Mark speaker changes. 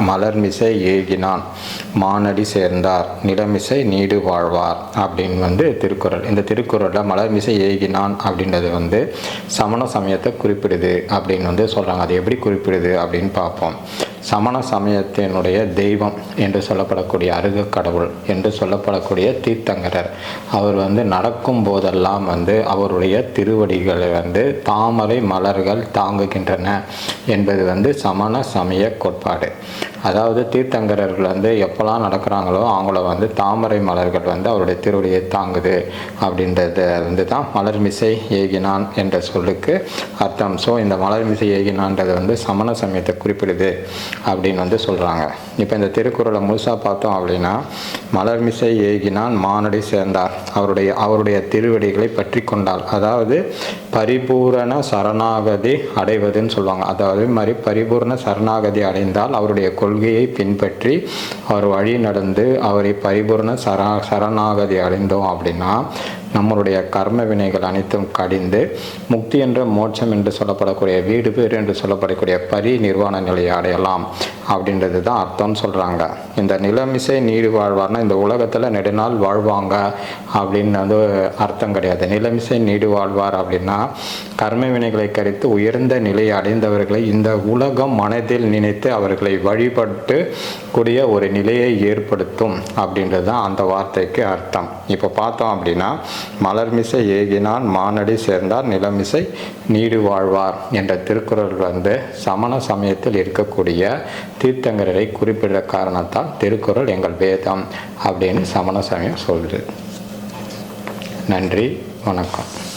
Speaker 1: மலர்மிசை ஏகினான். மானடி சேர்ந்தார். நிலமிசை நீடு வாழ்வார். அப்படின்னு வந்து திருக்குறள். இந்த திருக்குறளில் மலர்மிசை ஏகினான் அப்படின்றது வந்து சமண சமயத்தை குறிப்பிடுது அப்படின்னு வந்து சொல்கிறாங்க அது எப்படி குறிப்பிடுது அப்படின்னு பார்ப்போம். சமண சமயத்தினுடைய தெய்வம் என்று சொல்லப்படக்கூடிய அருக கடவுள் என்று சொல்லப்படக்கூடிய தீர்த்தங்கரர். அவர் வந்து நடக்கும் போதெல்லாம் வந்து அவருடைய திருவடிகளை வந்து தாமரை மலர்கள் தாங்குகின்றன என்பது வந்து சமண சமய கோட்பாடு. அதாவது தீர்த்தங்கரர்கள் வந்து எப்போல்லாம் நடக்கிறாங்களோ அவங்கள வந்து தாமரை மலர்கள் வந்து அவருடைய திருவடியை தாங்குது அப்படின்றத வந்து தான் மலர்மிசை ஏகினான் என்ற சொல்லுக்கு அர்த்தம். ஸோ இந்த மலர்மிசை ஏகினான்றது வந்து சமண சமயத்தை குறிப்பிடுது. அப்படின்னு வந்து சொல்கிறாங்க இப்போ இந்த திருக்குறளை முழுசாக பார்த்தோம் அப்படின்னா மலர்மிசை ஏகினான் மானடி சேர்ந்தார். அவருடைய அவருடைய திருவடிகளை பற்றி கொண்டால் அதாவது பரிபூரண சரணாகதி அடைவதுன்னு சொல்லுவாங்க. அதாவது மாதிரி பரிபூரண சரணாகதி அடைந்தால் அவருடைய கொள்கையை பின்பற்றி அவர் வழி நடந்து அவரை பரிபூரண சரணா சரணாகதி அடைந்தோம் அப்படின்னா நம்மளுடைய கர்ம வினைகள் அனைத்தும் கடிந்து முக்தி என்ற மோட்சம் என்று சொல்லப்படக்கூடிய வீடு பேர் என்று சொல்லப்படக்கூடிய பரி நிர்வாண நிலையை அடையலாம் அப்படின்றது தான் அர்த்தம் சொல்கிறாங்க இந்த நிலமிசை நீடு வாழ்வார்னா இந்த உலகத்தில் நெடுநாள் வாழ்வாங்க அப்படின்னு வந்து அர்த்தம் கிடையாது. நிலமிசை நீடு வாழ்வார் அப்படின்னா கர்ம வினைகளை கரித்து உயர்ந்த நிலையை அடைந்தவர்களை இந்த உலகம் மனதில் நினைத்து அவர்களை வழிபட்டு கூடிய ஒரு நிலையை ஏற்படுத்தும் அப்படின்றது தான் அந்த வார்த்தைக்கு அர்த்தம். இப்போ பார்த்தோம் அப்படின்னா மலர்மிசை ஏகினான் மானடி சேர்ந்தார் நிலமிசை நீடு வாழ்வார் என்ற திருக்குறள் வந்து சமண சமயத்தில் இருக்கக்கூடிய தீர்த்தங்கரரை குறிப்பிட காரணத்தால் திருக்குறள் எங்கள் வேதம். அப்படின்னு சமண சமயம் சொல்லுது. நன்றி வணக்கம்.